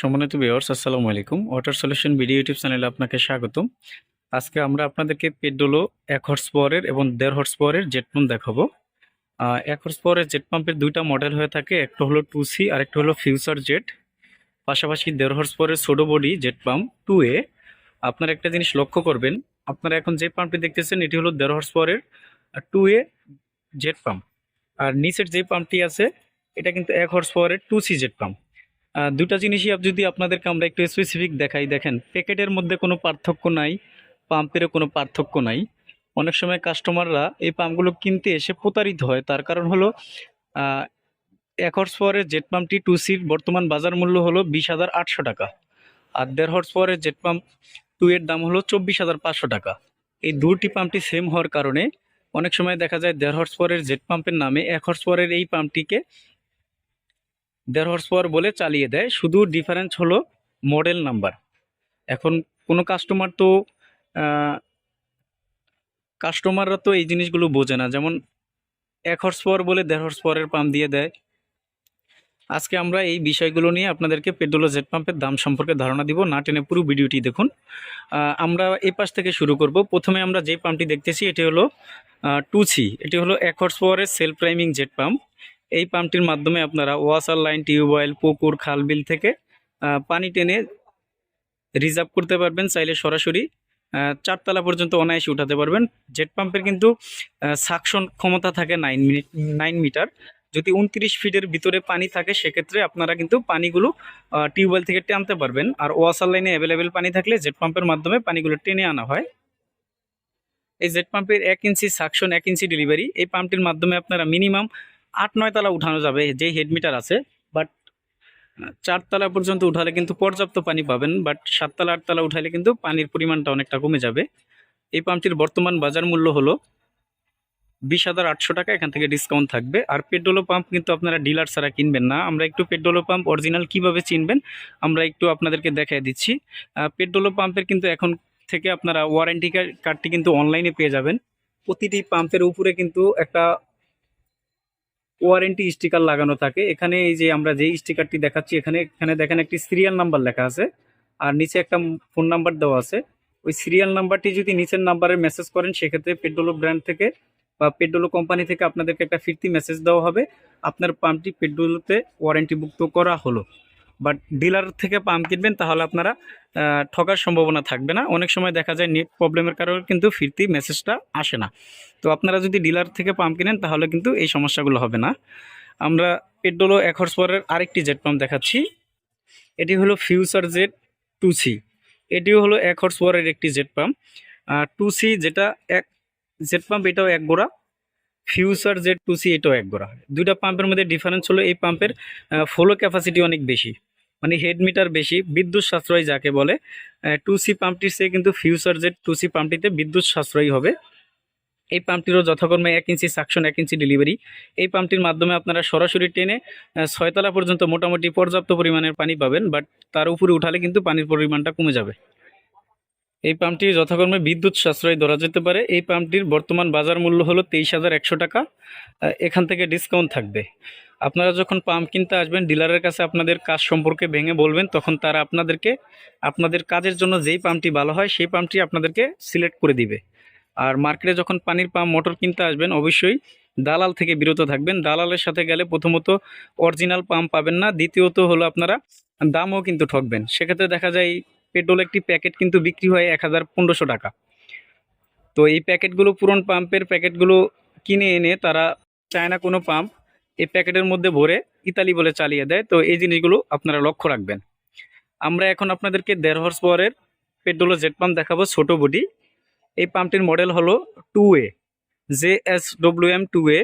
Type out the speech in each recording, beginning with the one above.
সম্মানিত ভিউয়ার্স আসসালামু আলাইকুম। ওয়াটার সলিউশন ভিডিও ইউটিউব চ্যানেলে আপনাকে স্বাগতম। আজকে আমরা আপনাদেরকে পেডোলো এক হর্স পাওয়ারের এবং দেড় হর্স পাওয়ারের জেট পাম্প দেখাবো এক হর্স পাওয়ারের জেট পাম্পের দুইটা মডেল হয়ে থাকে, একটা হলো টু সি আর একটা হলো ফিউচার জেট পাশাপাশি দেড় হর্স পাওয়ারের সোডো body jet pump two A আপনারা একটা জিনিস লক্ষ্য করবেন, আপনারা এখন যে পাম্পটি দেখতেছেন, এটি হলো দেড় হর্স পাওয়ারের টু এ জেট পাম্প আর নিচের যে পাম্পটি আছে, এটা কিন্তু এক হর্স পাওয়ারের টু সি জেট পাম্প দুটা জিনিসই যদি আপনাদেরকে আমরা একটু স্পেসিফিক দেখাই, দেখেন, প্যাকেটের মধ্যে কোনো পার্থক্য নাই, পাম্পেরও কোনো পার্থক্য নাই। অনেক সময় কাস্টমাররা এই পাম্পগুলো কিনতে এসে প্রতারিত হয়, তার কারণ হলো এক হর্স পাওয়ারের জেট পাম্পটি টু সির বর্তমান বাজার মূল্য হলো বিশ হাজার আটশো টাকা, আর দেড় হর্স পাওয়ারের জেট পাম্প টু এর দাম হলো চব্বিশ হাজার পাঁচশো টাকা। এই দুটি পাম্পটি সেম হওয়ার কারণে অনেক সময় দেখা যায় দেড় হর্স পাওয়ারের জেট পাম্পের নামে এক হর্স পাওয়ারের এই পাম্পটিকে দেড় হর্স পাওয়ার বলে চালিয়ে দেয়। শুধু ডিফারেন্স হলো মডেল নাম্বার এখন কোনো কাস্টমার তো কাস্টমাররা তো এই জিনিসগুলো বোঝে না। যেমন এক হর্স পাওয়ার বলে দেড় হর্স পাওয়ারের পাম্প দিয়ে দেয়। আজকে আমরা এই বিষয়গুলো নিয়ে আপনাদেরকে পেট্রোলো জেট পাম্পের দাম সম্পর্কে ধারণা দিব। না টেনে পুরো ভিডিওটি দেখুন। আমরা এই পাশ থেকে শুরু করব। প্রথমে আমরা যে পাম্পটি দেখতেছি, এটি হলো টু সি এটি হলো এক হর্স পাওয়ারের সেলফ প্রাইমিং জেট পাম্প এই পাম্পটির মাধ্যমে আপনারা ওয়াসার লাইন টিউবওয়েল পুকুর খালবিল থেকে পানি টেনে রিজার্ভ করতে পারবেন চাইলে সরাসরি চারতলা পর্যন্ত অনায়াসে উঠাতে পারবেন। জেট পাম্পের কিন্তু সাকশন ক্ষমতা থাকে নাইন মিনিট নাইন মিটার যদি উনত্রিশ ফিটের ভিতরে পানি থাকে, সেক্ষেত্রে আপনারা কিন্তু পানিগুলো টিউবওয়েল থেকে টানতে পারবেন। আর ওয়াসার লাইনে অ্যাভেলেবেল পানি থাকলে জেট পাম্পের মাধ্যমে পানিগুলো টেনে আনা হয়। এই জেট পাম্পের এক ইঞ্চি সাকশন, এক ইঞ্চি ডেলিভারি এই পাম্পটির মাধ্যমে আপনারা মিনিমাম আট, নয় তলা উঠানো যাবে, যে হেড মিটার আছে বাট চারতলা পর্যন্ত উঠালে কিন্তু পর্যাপ্ত পানি পাবেন বাট সাততলা আটতলা উঠালে কিন্তু পানির পরিমাণটা অনেকটা কমে যাবে। এই পাম্পটির বর্তমান বাজার মূল্য হলো বিশ হাজার আটশো টাকা, এখান থেকে ডিসকাউন্ট থাকবে। আর পেট্রোলো পাম্প কিন্তু আপনারা ডিলার ছাড়া কিনবেন না। আমরা একটু পেট্রোলো পাম্প অরিজিনাল কীভাবে চিনবেন, আমরা একটু আপনাদেরকে দেখাই দিচ্ছি। পেট্রোলো পাম্পের কিন্তু এখন থেকে আপনারা ওয়ারেন্টি কার্ডটি কিন্তু অনলাইনে পেয়ে যাবেন। প্রতিটি পাম্পের উপরে কিন্তু একটা ওয়ারেন্টি স্টিকার লাগানো থাকে। এখানে এই যে আমরা যে স্টিকারটি দেখাচ্ছি, এখানে এখানে দেখেন একটি সিরিয়াল নাম্বার লেখা আছে আর নিচে একটা ফোন নাম্বার দেওয়া আছে। ওই সিরিয়াল নাম্বারটি যদি নিচের নাম্বারে মেসেজ করেন, সেক্ষেত্রে পেট্রোলো ব্র্যান্ড থেকে বা পেট্রোলো কোম্পানি থেকে আপনাদেরকে একটা ফিরতি মেসেজ দেওয়া হবে। আপনার পাম্পটি পেট্রোলোতে ওয়ারেন্টিভুক্ত করা হলো। বাট ডিলার থেকে পাম্প কিনবেন, তাহলে আপনারা ঠকার সম্ভাবনা থাকবে না। অনেক সময় দেখা যায় নেট প্রবলেমের কারণে কিন্তু ফিরতি মেসেজটা আসে না। তো আপনারা যদি ডিলার থেকে পাম্প কিনেন, তাহলে কিন্তু এই সমস্যাগুলো হবে না। আমরা পেট্রোলো এক হর্স পাওয়ারের আরেকটি জেট পাম্প দেখাচ্ছি। এটি হলো ফিউচার জেট টু সি এটিও হলো এক হর্স পাওয়ারের একটি জেট পাম্প টু সি যেটা এক জেট পাম্প এটাও এক গোড়া। ফিউচার জেড টু সি এটাও এক গোড়া। দুইটা পাম্পের মধ্যে ডিফারেন্স হলো এই পাম্পের ফ্লো ক্যাপাসিটি অনেক বেশি মানে হেড মিটার বেশি, বিদ্যুৎ সাশ্রয় যাকে বলে টু সি পাম্পটির চেয়ে কিন্তু ফিউচার জেড টু সি পাম্পটিতে বিদ্যুৎ সাশ্রয়ী হবে। এই পাম্পটিরও যথাক্রমে এক ইঞ্চি সাকশন এক ইঞ্চি ডেলিভারি এই পাম্পটির মাধ্যমে আপনারা সরাসরি টেনে ছয়তলা পর্যন্ত মোটামুটি পর্যাপ্ত পরিমাণের পানি পাবেন বাট তার উপরে উঠালে কিন্তু পানির পরিমাণটা কমে যাবে। এই পাম্পটি যথাক্রমে বিদ্যুৎ সাশ্রয় ধরা যেতে পারে। এই পাম্পটির বর্তমান বাজার মূল্য হলো তেইশ হাজার একশো টাকা। এখান থেকে ডিসকাউন্ট থাকবে। আপনারা যখন পাম্প কিনতে আসবেন, ডিলারের কাছে আপনাদের কাজ সম্পর্কে ভেঙে বলবেন, তখন তারা আপনাদেরকে, আপনাদের কাজের জন্য যেই পাম্পটি ভালো হয়, সেই পাম্পটি আপনাদেরকে সিলেক্ট করে দিবে। আর মার্কেটে যখন পানির পাম্প, মোটর কিনতে আসবেন, অবশ্যই দালাল থেকে বিরত থাকবেন। দালালের সাথে গেলে প্রথমত অরিজিনাল পাম্প পাবেন না, দ্বিতীয়ত হলো আপনারা দামও কিন্তু ঠকবেন। সেক্ষেত্রে দেখা যায় পেট্রোল একটি প্যাকেট কিন্তু বিক্রি হয় এক হাজার পনেরোশো টাকা। তো এই প্যাকেটগুলো পুরন পাম্পের প্যাকেটগুলো কিনে এনে তারা চায় না কোনো পাম্প এই প্যাকেটের মধ্যে ভরে ইতালি বলে চালিয়ে দেয়। তো এই জিনিসগুলো আপনারা লক্ষ্য রাখবেন। আমরা এখন আপনাদেরকে দেড় হর্স পাওয়ারের পেট্রোল জেট পাম্প দেখাবো ছোটো বডি এই পাম্পটির মডেল হলো two A J S W M two A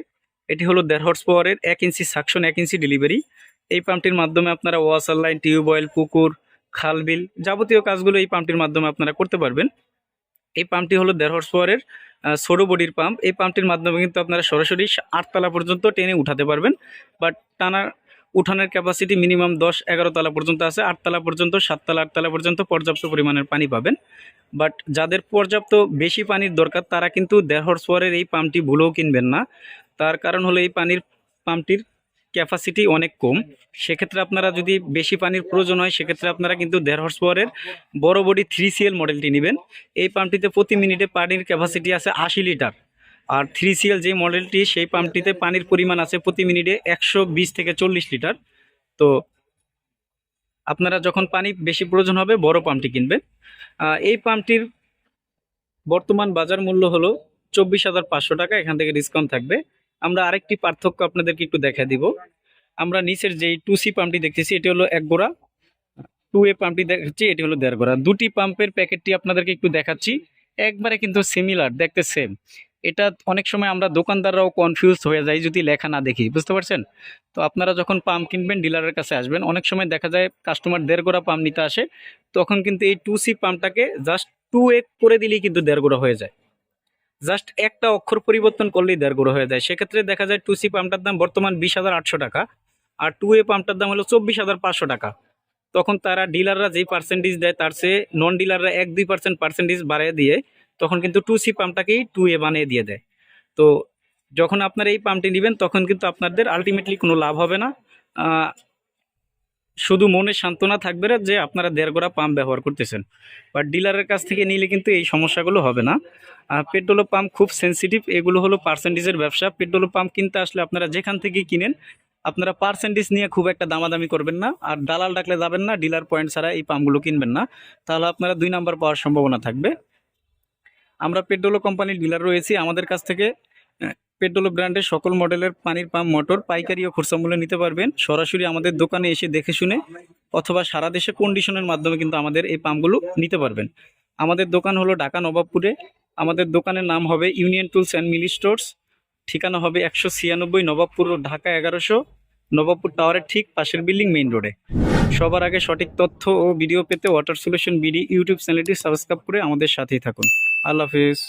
এটি হলো দেড় হর্স পাওয়ারের এক ইঞ্চি সাকশন এক ইঞ্চি ডেলিভারি এই পাম্পটির মাধ্যমে আপনারা ওয়াশার লাইন টিউবওয়েল পুকুর খালবিল যাবতীয় কাজগুলো এই পাম্পটির মাধ্যমে আপনারা করতে পারবেন। এই পাম্পটি হলো দেড় হর্স পাওয়ারের ছোটো বডির পাম্প। এই পাম্পটির মাধ্যমে কিন্তু আপনারা সরাসরি আটতলা পর্যন্ত টেনে উঠাতে পারবেন। বাট টানা উঠানের ক্যাপাসিটি মিনিমাম দশ এগারো তলা পর্যন্ত আছে। আটতলা পর্যন্ত, সাততলা, আটতলা পর্যন্ত পর্যাপ্ত পরিমাণের পানি পাবেন। বাট যাদের পর্যাপ্ত বেশি পানির দরকার, তারা কিন্তু দেড় হর্স পাওয়ারের এই পাম্পটি ভুলেও কিনবেন না। তার কারণ হলো এই পানির, পাম্পটির ক্যাপাসিটি অনেক কম। সেক্ষেত্রে আপনারা যদি বেশি পানির প্রয়োজন হয়, সেক্ষেত্রে আপনারা কিন্তু দেড় হর্স পাওয়ারের বড় বডি থ্রি সিএল মডেলটি নেবেন। এই পাম্পটিতে প্রতি মিনিটে পানির ক্যাপাসিটি আছে আশি লিটার। আর থ্রি সিএল যে মডেলটি সেই পাম্পটিতে পানির পরিমাণ আছে প্রতি মিনিটে একশো বিশ থেকে চল্লিশ লিটার। তো আপনারা যখন পানি বেশি প্রয়োজন হবে, বড় পাম্পটি কিনবেন। এই পাম্পটির বর্তমান বাজার মূল্য হলো চব্বিশ হাজার পাঁচশো টাকা। এখান থেকে ডিসকাউন্ট থাকবে। আমরা আরেকটি পার্থক্য আপনাদেরকে একটু দেখা দিব। আমরা নিচের যেই টু সি পাম্পটি দেখতেছি, এটি হলো এক গোড়া টু এ পাম্পটি দেখাচ্ছি, এটি হলো দেড় গোড়া। দুটি পাম্পের প্যাকেটটি আপনাদেরকে একটু দেখাচ্ছি, একবারে কিন্তু সিমিলার দেখতে সেম এটা অনেক সময় আমরা দোকানদাররাও কনফিউজ হয়ে যাই যদি লেখা না দেখি, বুঝতে পারছেন? তো আপনারা যখন পাম্প কিনবেন ডিলারের কাছে আসবেন, অনেক সময় দেখা যায় কাস্টমার দেড় গোড়া পাম্প নিতে আসে, তখন কিন্তু এই টু সি পাম্পটাকে জাস্ট টু এ করে দিলেই কিন্তু দেড় গোড়া হয়ে যায়। জাস্ট একটা অক্ষর পরিবর্তন করলেই দেড় গোড়া হয়ে যায়। সেক্ষেত্রে দেখা যায় টু সি পাম্পটার দাম বর্তমান বিশ হাজার আটশো টাকা আর টু এ পাম্পটার দাম হলো চব্বিশ হাজার পাঁচশো টাকা। তখন তারা ডিলাররা যেই পার্সেন্টেজ দেয় তার চেয়ে নন ডিলাররা এক দুই পার্সেন্ট পার্সেন্টেজ বাড়িয়ে দিয়ে তখন কিন্তু টু সি পাম্পটাকেই টু এ বানিয়ে দিয়ে দেয়। তো যখন আপনারা এই পাম্পটি নেবেন তখন কিন্তু আপনাদের আলটিমেটলি কোনো লাভ হবে না। শুধু মনে সান্ত্বনা থাকবে না যে আপনারা দেড় গোড়া পাম্প ব্যবহার করতেছেন। বাট ডিলারের কাছ থেকে নিলে কিন্তু এই সমস্যাগুলো হবে না। পেট্রোল পাম্প খুব সেনসিটিভ এগুলো হলো পার্সেন্টেজের ব্যবসা। পেট্রোল পাম্প কিনতে আসলে আপনারা যেখান থেকে কিনেন, আপনারা পার্সেন্টেজ নিয়ে খুব একটা দামাদামি করবেন না। আর দালাল ডাকলে যাবেন না, ডিলার পয়েন্ট ছাড়া এই পাম্পগুলো কিনবেন না। তাহলে আপনারা দুই নাম্বার পাওয়ার সম্ভাবনা থাকবে। আমরা পেট্রোলো কোম্পানির ডিলার রয়েছি। আমাদের কাছ থেকে পেট্রোলো ব্র্যান্ডের সকল মডেলের পানির পাম্প, মোটর, পাইকারি ও খুচরা মূল্যে নিতে পারবেন। সরাসরি আমাদের দোকানে এসে দেখে শুনে অথবা সারা দেশে কন্ডিশনের মাধ্যমে কিন্তু আমাদের এই পাম্পগুলো নিতে পারবেন। আমাদের দোকান হলো ঢাকা নবাবপুরে। আমাদের দোকানের নাম হবে ইউনিয়ন টুলস অ্যান্ড মিলি স্টোর্স। ঠিকানা হবে একশো ছিয়ানব্বই নবাবপুর ঢাকা এগারোশো। নবাবপুর টাওয়ারের ঠিক পাশের বিল্ডিং মেইন রোডে। সবার আগে সঠিক তথ্য ও ভিডিও পেতে ওয়াটার সলিউশন বিডি ইউটিউব চ্যানেলটি সাবস্ক্রাইব করে আমাদের সাথেই থাকুন। আল্লাহ হাফিজ।